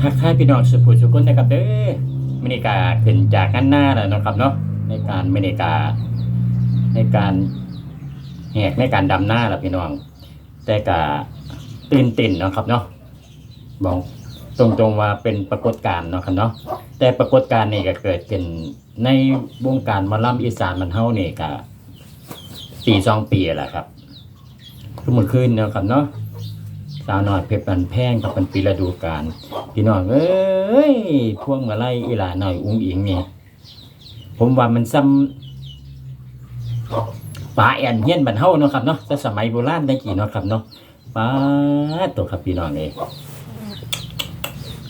ทักทายพี่น้องสุภูสุกุนนะครับเด้อมินิกาขึ้นจากกันหน้าแล้วนะครับเนาะในการมินิกาในการแหกในการดำหน้าแล้วพี่น้อง แต่กาตื่นเต้นนะครับเนาะบอกตรงๆว่าเป็นปรากฏการณ์เนาะครับเนาะแต่ปรากฏการณ์นี่ก็เกิดขึ้นในวงการมอลำอีสานมันเฮานี่ก็ปีสองปีแหละครับคือเมื่อคืนนะครับเนาะ สาวน้อยเพชรบันแพงกับเป็นปีฤดูกาลพี่น้องเอ้ยพวงมาไล่อีหลาหน่อยอุ้งอิงนี่ผมว่ามันซ้ำป่าแอนเฮียนบันเฮาเนาะครับเนาะแต่สมัยโบราณได้กี่เนาะครับเนาะป้าตัวครับพี่น้องเอย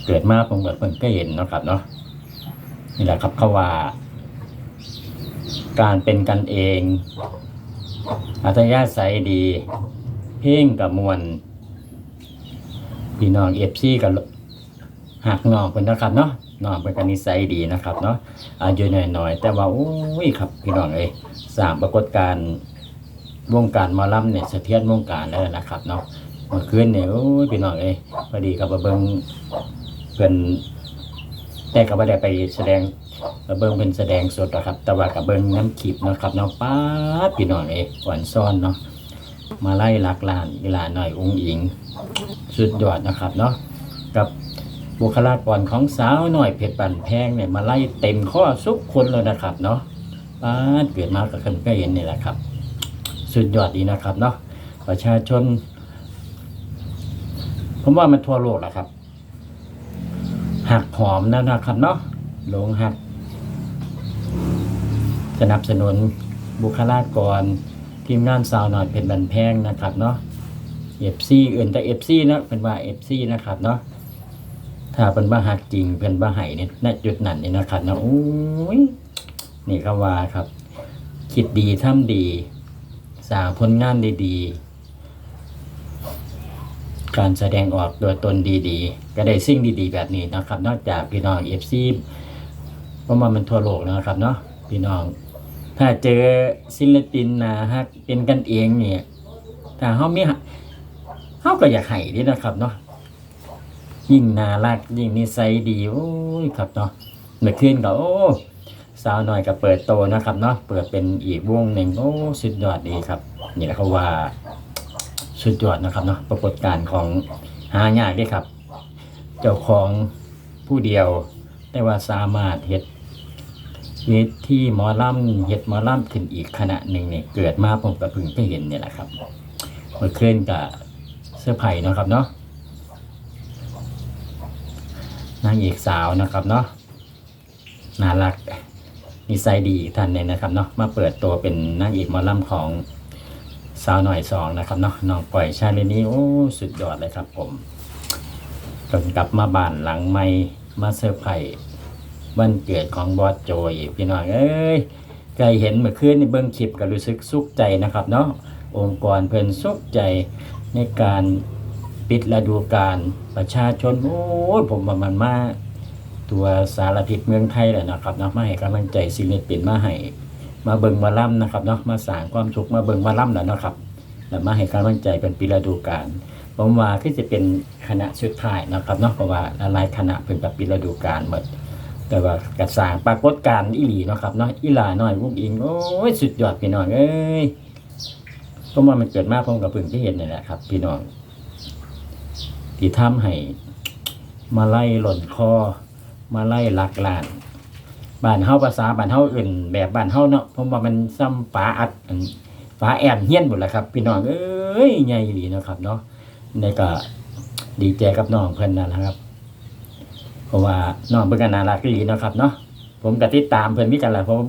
เกิดมาผมก็เพิ่งก็เห็นเนาะครับเนาะนี่แหละครับเขาว่า การเป็นกันเองอัธยาศัยดี เพลงกับมวล พี่น้องเอฟซีกับหักน้องเป็นนะครับเนาะน้องเป็นกันนิสัยดีนะครับเนาะอายุน้อยๆแต่ว่าโอ้ยครับพี่น้องเอ้ยสร้างปรากฏการณ์วงการมอลำเนี่ยสะเทือนวงการแล้วนะครับเนาะเมื่อคืนเนี่ยโอ้ยพี่น้องเอ้ยพอดีกับเบิงเป็นแต่ก็ไม่ได้ไปแสดงเบิงเป็นแสดงสดนะครับ แต่ว่ากับเบิงน้ำขีบนะครับเนาะป้าพี่น้องเอ้ยหวานซ่อนเนาะ มาไล่ลักลานเวลาหน่อยองค์หญิง สุดยอดนะครับเนาะกับบุคลากรของสาวหน่อยเพชรบันแพงเนี่ยมาไล่เต็มข้อสุกคนเลยนะครับเนาะป้าเกิดมากับคนก็เห็นนี่แหละครับ สุดยอดดีนะครับเนาะประชาชน ผมว่ามันทั่วโลกแหละครับ หักหอมนะนะครับเนาะลงหัก สนับสนุนบุคลากร ทีมงานสาวหน่อยเพชรบันแพงนะครับเนาะเอฟซีอื่นแต่เอฟซีนะเป็นว่าเอฟซีนะครับเนาะถ้าเป็นว่าหักจริงเป็นว่าไห้เนี่ยณจุดนั้นนี่นะครับเนาะโอ้ยนี่ก็ว่าครับ คิดดีทำดีสร้างผลงานดีๆ การแสดงออกโดยตนดีๆ ก็ได้สิ่งดีๆ แบบนี้นะครับ นอกจากพี่น้องเอฟซีเพราะว่ามันทั่วโลกนะครับเนาะพี่น้อง ถ้าเจอศิลปินนะฮะเป็นกันเองเนี่ยถ้าเขามีเขาก็อยากให้ดีนะครับเนาะยิ่งน่ารักยิ่งนิสัยดีโอ้ยครับเนาะเมื่อคืนก็โอ้สาวหน่อยก็เปิดโตนะครับเนาะเปิดเป็นอีกวงหนึ่งโอ้สุดยอดดีครับนี่แหละเขาว่าสุดยอดนะครับเนาะปรากฏการณ์ของหายากเด้วยครับ เจ้าของผู้เดียว แต่ว่าสามารถเฮ็ด เวทีหมอลำเฮ็ดหมอลำขึ้นอีกขณะหนึ่งเนี่ยเกิดมาผมก็เพิ่งไปเห็นเนี่ยแหละครับเมื่อคืนกับเสื้อไผ่นะครับเนาะนางเอกสาวนะครับเนาะน่ารักนิสัยดีท่านเนี่ยนะครับเนาะมาเปิดตัวเป็นนางเอกหมอลำของสาวหน่อยสองนะครับเนาะน้องปล่อยชาเลนี้โอ้สุดยอดเลยครับผมจนกลับมาบ้านหลังไม่มาเซอร์ไพรส์ วันเกิดของบอสโจอีกพี่น้องเอ้ยใครเห็นเมื่อคืนนี่เบิ้งคลิปก็รู้สึกสุขใจนะครับเนาะองค์กรเพิ่นสุขใจในการปิดฤดูกาลประชาชนโอ้ยผมว่ามันมาตัวสารพิษเมืองไทยแหละนะครับเนาะมาให้กำลังใจศิลปินมาให้มาเบิ่งมาล่ำนะครับเนาะมาสร้างความสุขมาเบิ่งมาล่ำแหล้วนะครับแล้วมาให้กำลังใจเป็นปีฤดูกาลผมว่าที่จะเป็นคณะสุดท้ายนะครับเนาะเพราะว่าหลายคณะเป็นแบบปีฤดูกาลหมด แต่ว่ากระสางปรากฏการณ์อีหลีเนาะครับเนาะอีหลาน้อยวุ้งอิงโอ้ยสุดยอดพี่น้องเอ้ยก็ว่ามันเกิดมาพร้อมกับพึ่งที่เห็นนี่แหละครับ พี่น้องที่ทำให้มาไล่หล่นคอ มาไล่ลักลานบ้านเฮาภาษาบ้านเฮาอื่น แบบบ้านเฮาเนาะผมว่ามันซ้ำฝาอัดฝาแอนเฮี้ยนหมดแหละครับ พี่น้องเอ้ยใหญ่ดีเนาะครับ เนาะในก็ดีใจกับน้องเพิ่อนนั่นนะครับ เพราะว่าน้องเพิ่นก็น่ารักดีเนาะครับเนาะผมก็ติดตามเพิ่นมีกันแหละผม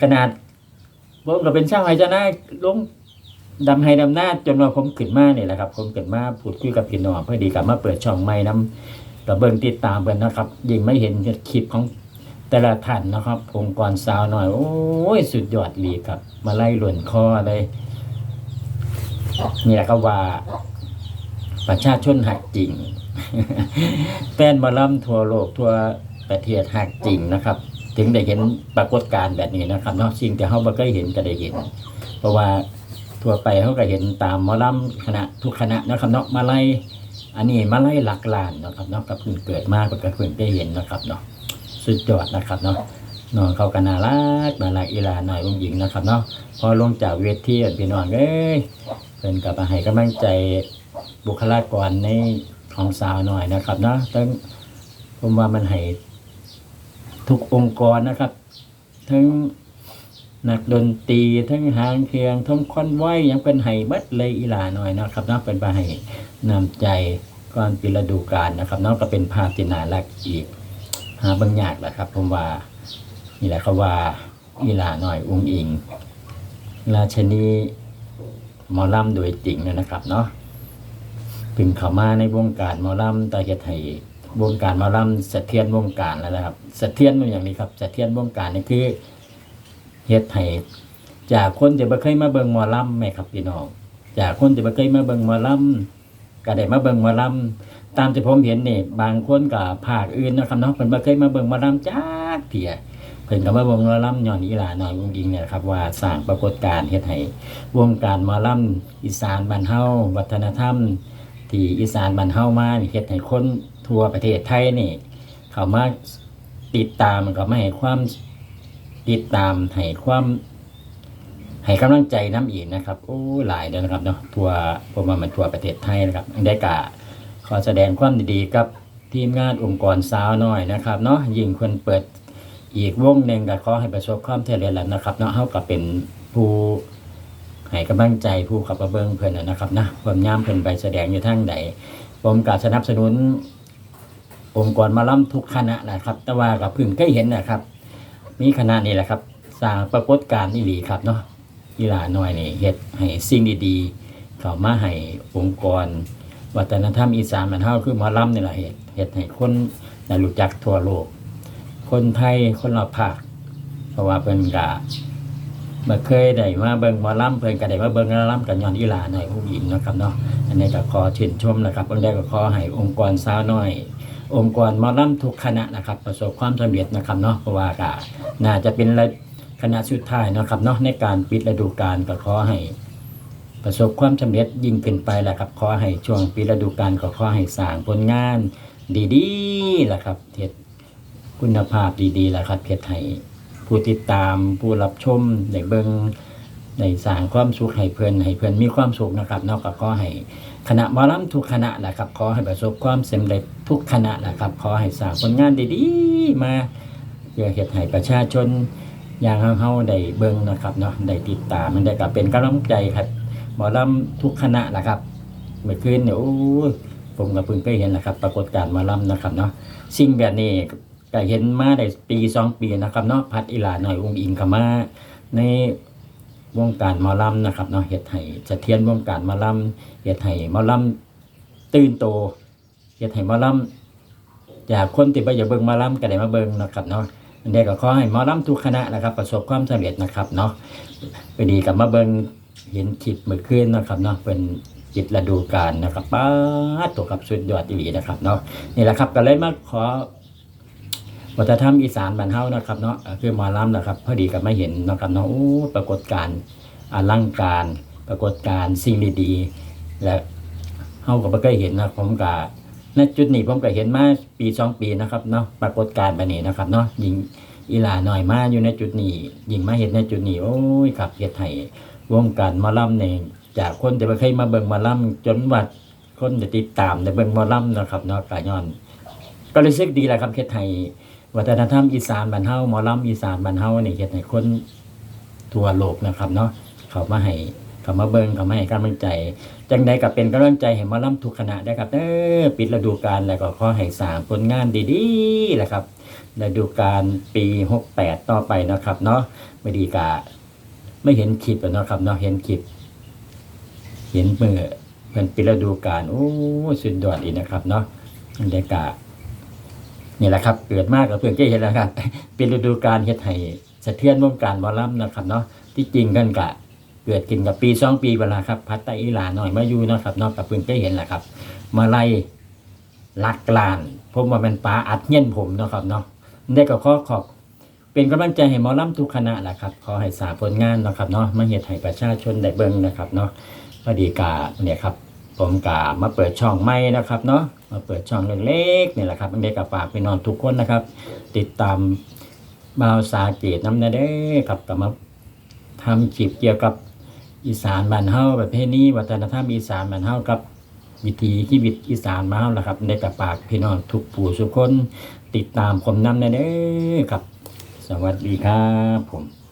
ขนาดผมก็เป็นช่างไห้เจ้านาลงดำไฮดำหน้าจนว่าผมขึ้นมาเนี่ยแหละครับ ผมขึ้นมาพูดคุยกับพี่น้องเพื่อดีกลับมาเปิดช่องใหม่น้ำกระเบิงติดตามเพิ่นนะครับยิ่งไม่เห็นคลิปของแต่ละท่านนะครับองค์กรสาวหน่อย โอ้ยสุดยอดลีครับ มาไล่หล่นคอเลยเนี่ยก็ว่า ประชาชนหักจริง แฟนมาล่ำทั่วโลกทั่วประเทศหักจริงนะครับ ถึงได้เห็นปรากฏการณ์แบบนี้นะครับเนาะสิ่งที่เขาบ่เคยเห็นก็ได้เห็น เพราะว่าทั่วไปเขาก็เห็นตามมอลำคณะทุกคณะนะครับเนาะมาไล่อันนี้มาไล่หลักลานนะครับเนาะกับเพิ่งเกิดมาก็เพิ่งได้เห็นนะครับเนาะสุดยอดนะครับเนาะน้องเขาก็น่ารักน่ารักอีลาหน่อยองหญิงนะครับเนาะพอลงจากเวทีพี่น้องเอ้ย พิ่นกับมาให้กำลังใจบุคลากรในของสาวหน่อยนะครับเนาะทั้งผมว่ามันให้ทุกองค์กรนะครับ ทั้งนักดนตรีทั้งหางเครื่องทั้งคอนไว้ยังเป็นไห้บัดเลยอีหลาหน่อยนะครับเนาะเป็นไปให้นำใจก่อนปีฤดูกาลนะครับเนาะก็เป็นภาพที่น่ารักอีกหาบางอยากแหละครับผมว่านี่แหละเขาว่าอีหลาหน่อยองค์อิง ราชนี หมอลำโดยจริงเนะครับเนาะเพึ่งเข้ามาในวงการหมอลำตาเฮ็ดให้วงการหมอลำสะเทือนวงการแล้วนะครับสะเทือนมันอย่างนี้ครับสะเทือนวงการนี่คือเฮ็ดให้จากคนที่บ่เคยมาเบิ่งหมอลำแม่ครับพี่น้องจากคนที่บ่เคยมาเบิ่งหมอลำก็ได้มาเบิ่งหมอลำตามที่ผมเห็นนี่บางคนก็ภาคอื่นนะครับเนาะเพิ่นบ่เคยมาเบิ่งหมอลำจักเที่ย เพิ่นก็มาเบิ่งหมอลำย้อนอีหลาน้อยวงยิงเนี่ยครับว่าสร้างปรากฏการณ์เฮ็ดให้วงการหมอลำอีสานบ้านเฮาวัฒนธรรม ที่อีสานบ้านเฮามานี่เฮ็ดให้คนทั่วประเทศไทยนี่ เข้ามาติดตามก็มาให้ความติดตามให้ความให้กำลังใจน้ำอีกนะครับโอ้หลายเด้อนะครับเนาะทั่วผมว่ามันทั่วประเทศไทยนะครับได้กะขอแสดงความดีๆกับทีมงานองค์กรสาวน้อยนะครับเนาะยิ่งคนเปิด อีกวงหนึ่งก็ขอให้ประสบความสำเร็จแล้วนะครับเนาะเฮาก็เป็นผู้ให้กำลังใจผู้ขับมาเบิ้งเพิ่นน่ะนะครับนะผมย่ามเพิ่อนไปแสดงอยู่ทางใดผมก็สนับสนุน องค์กรมาล่ำทุกคณะนะครับ แต่ว่ากับเพิ่งเคยเห็นนะครับ มีคณะนี่แหละครับสร้างปรากฏการณ์นี่หลีครับเนาะกีฬาหน่อยนี่เฮ็ดให้สิ่งดีๆ เข้ามาให้องค์กร วัฒนธรรมอีสานมันเฮาคือมอลำนี่แหละเฮ็ดเฮ็ดให้คนได้รู้จักทั่วโลก คนไทยคนรอบภาคเพราะว่าเพิ่นก็บ่เคยได้มาเบิ่งหมอลำเพิ่นก็ได้มาเบิ่งหมอลำกันย้อนอีหลาหน่อยผู้หญิงนะครับเนาะอันนี้ก็ขอชื่นชมนะครับเพิ่นได้ก็ขอให้องค์กรสาวน้อย องค์กรหมอลำทุกคณะนะครับ ประสบความสำเร็จนะครับเนาะเพราะว่าก็น่าจะเป็นคณะสุดท้ายนะครับเนาะในการปิดฤดูกาลก็ขอให้ประสบความสำเร็จยิ่งขึ้นไปแหละครับขอให้ช่วงปีฤดูกาลก็ขอให้สร้างผลงานดีๆแหละครับเฮ็ด คุณภาพดีๆแหละครับเฮ็ดให้ผู้ติดตามผู้รับชมได้เบิงได้สร้างความสุขให้เพื่อนให้เพื่อนมีความสุขนะครับนอกจากขอให้คณะมอลำทุกคณะแหละครับขอให้ประสบความสำเร็จทุกคณะแหละครับขอให้สร้างผลงานดีๆมาเพื่อเฮ็ดให้ประชาชนอย่างเฮาๆได้เบิ่งนะครับเนาะได้ติดตามมันได้ก็เป็นกำลังใจครับหมอลำทุกคณะแหละครับ เมื่อคืนเนี่ยโอ้ยผมกับเพิ่งเคยเห็นนะครับ ปรากฏการณ์หมอลำนะครับเนาะสิ่งแบบนี้ ก็เห็นมาได้ปีสองปีนะครับเนาะพัดอีหลาหน่อยองค์อิงกับมาในวงการมอลำนะครับเนาะเฮ็ดให้สะเทียนวงการมอลำเฮ็ดให้มอลำตื่นโตเฮ็ดให้มอลำจากคนที่บ่อยากเบิ่งมอลำก็ได้มาเบิ่งนะครับเนาะอันใดก็ขอให้มอลำทุกคณะนะครับ ประสบความสำเร็จนะครับเนาะไปดีกับมาเบิ่งเห็นคลิปเมื่อคืนนะครับเนาะเป็นจิตฤดูกาลนะครับป้าตัวกับสุดยอดอีหลีนะครับเนาะนี่แหละครับก็เลยมาขอ วัฒนธรรมอีสานบ้านเฮานะครับเนาะคือหมอลำนะครับพอดีกับมาเห็นนะครับเนาะโอ้ปรากฏการณ์อลังการ ปรากฏการณ์สิ่งดีๆ และเฮาก็บ่เคยเห็นนะผมก็ณจุดนี้ผมก็เห็นมาปีสองปีนะครับเนาะปรากฏการณ์แบบนี้นะครับเนาะยิงอีหลาหน่อยมาอยู่ในจุดนี้ยิงมาเห็นในจุดนี้โอ้ยครับเฮ็ดให้วงการมอลำเนี่ยจากคนที่บ่เคยมาเบิ่งมอลำจนว่าคนจะติดตามในเบิ่งมอลำนะครับเนาะก็ย้อน ก็รู้สึกดีแหละครับเฮ็ดให้ วัฒนธรรมอีสานบ้านเฮาหมอลำอีสานบ้านเฮานี่เฮ็ดให้คนทั่วโลกนะครับเนาะเขามาให้เขามาเบิ่งเขามาให้กำลังใจจังใดก็เป็นกำลังใจให้หมอลำทุกคณะได้ครับเด้อปิดฤดูกาลแล้วก็ขอให้สร้างผลงานดีๆแหละครับฤดูกาลปี 68 ต่อไปนะครับเนาะไม่ดีกะไม่เห็นคลิปอะเนาะครับเนาะเห็นคลิป เห็นเมื่อเพิ่นปิดฤดูกาลโอ้สุดยอดอีกนะครับเนาะจังใดกะ นี่แหละครับเกิดมากกับเพื่อนเจ้เห็นแล้วครับ เป็นฤดูกาลเฮ็ดให้สะเทือนวงการหมอลำนะครับเนาะที่จริงกันกะเกิดกินกับปีสองปีเวลาครับพัดไตอีหลาหน่อยมาอยู่เนาะครับเนาะกับเพื่อนเจ้เห็นแหละครับมาไล่ลักลาน ผมว่าเป็นปลาอัดเงี้ยนผมนะครับเนาะได้ก็ขอขอบเป็นกำลังใจให้หมอลำทุกคณะแหละครับ ขอให้สาผลงานนะครับเนาะมาเฮ็ดให้ประชาชนได้เบิ่งนะครับเนาะพอดีกาเนี่ยครับ ผมกามาเปิดช่องใหม่นะครับเนาะมาเปิดช่องเล็กๆนี่แหละครับเด็กกับฝากพี่นองทุกคนนะครับ ติดตามบาวสาเกตน้ำเนเด้อครับก็มาทำคลิปเกี่ยวกับอีสานบ้านเฮาประเพณีวัฒนธรรมอีสานบ้านเฮากับวิถีชีวิตอีสานบ้านเฮาล่ะครับเด็กกับฝากพี่น้องทุกผู้ทุกคน ติดตามผมนำเนเด้อครับ สวัสดีครับผม